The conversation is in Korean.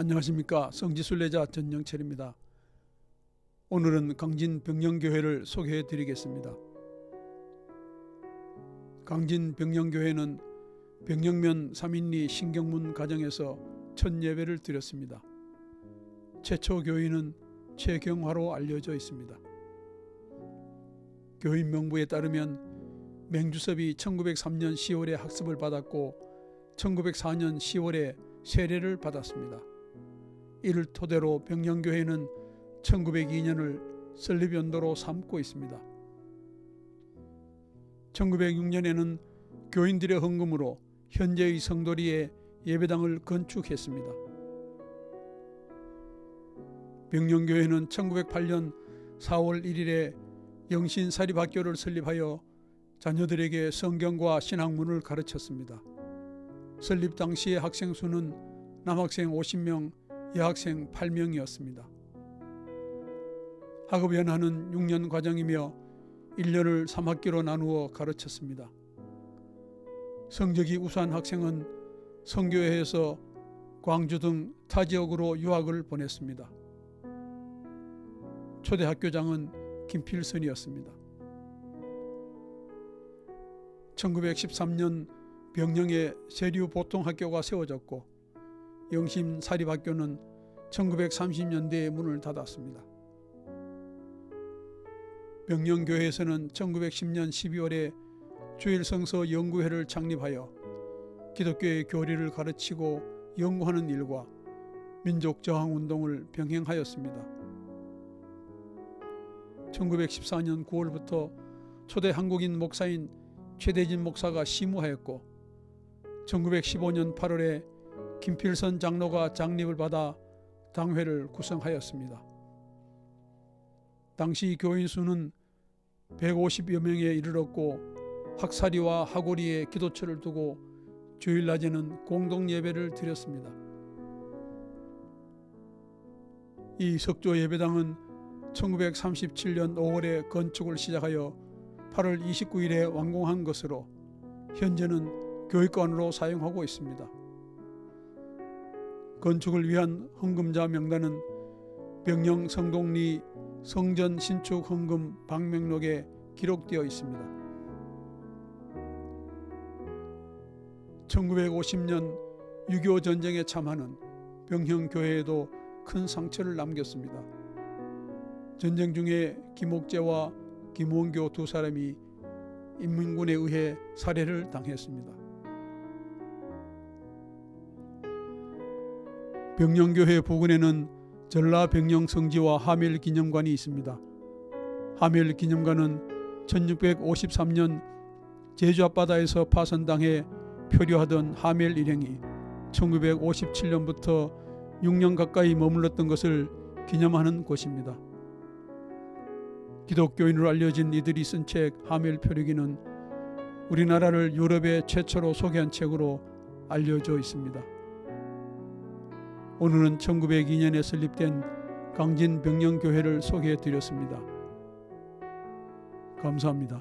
안녕하십니까 성지순례자 전영철입니다. 오늘은 강진 병영교회를 소개해 드리겠습니다. 강진 병영교회는 병영면 삼인리 신경문 가정에서 첫 예배를 드렸습니다. 최초 교인은 최경화로 알려져 있습니다. 교인 명부에 따르면 맹주섭이 1903년 10월에 학습을 받았고 1904년 10월에 세례를 받았습니다. 이를 토대로 병영교회는 1902년을 설립연도로 삼고 있습니다. 1906년에는 교인들의 헌금으로 현재의 성도리에 예배당을 건축했습니다. 병영교회는 1908년 4월 1일에 영신사립학교를 설립하여 자녀들에게 성경과 신학문을 가르쳤습니다. 설립 당시의 학생 수는 남학생 50명, 여학생 8명이었습니다. 학업 연하는 6년 과정이며 1년을 3학기로 나누어 가르쳤습니다. 성적이 우수한 학생은 성교회에서 광주 등 타 지역으로 유학을 보냈습니다. 초대 학교장은 김필선이었습니다. 1913년 병영에 세류 보통학교가 세워졌고 영심 사립학교는 1930년대에 문을 닫았습니다. 병영교회에서는 1910년 12월에 주일성서 연구회를 창립하여 기독교의 교리를 가르치고 연구하는 일과 민족 저항 운동을 병행하였습니다. 1914년 9월부터 초대 한국인 목사인 최대진 목사가 시무하였고 1915년 8월에 김필선 장로가 장립을 받아 당회를 구성하였습니다. 당시 교인 수는 150여 명에 이르렀고 학사리와 하고리에 기도처를 두고 주일 낮에는 공동 예배를 드렸습니다. 이 석조 예배당은 1937년 5월에 건축을 시작하여 8월 29일에 완공한 것으로 현재는 교육관으로 사용하고 있습니다. 건축을 위한 헌금자 명단은 병영 성동리 성전 신축 헌금 방명록에 기록되어 있습니다. 1950년 6.25 전쟁에 참하는 병형 교회에도 큰 상처를 남겼습니다. 전쟁 중에 김옥재와 김원교 두 사람이 인민군에 의해 살해를 당했습니다. 병영교회 부근에는 전라 병영 성지와 하멜 기념관이 있습니다. 하멜 기념관은 1653년 제주 앞바다에서 파선당해 표류하던 하멜 일행이 1957년부터 6년 가까이 머물렀던 것을 기념하는 곳입니다. 기독교인으로 알려진 이들이 쓴 책 하멜 표류기는 우리나라를 유럽에 최초로 소개한 책으로 알려져 있습니다. 오늘은 1902년에 설립된 강진 병영교회를 소개해 드렸습니다. 감사합니다.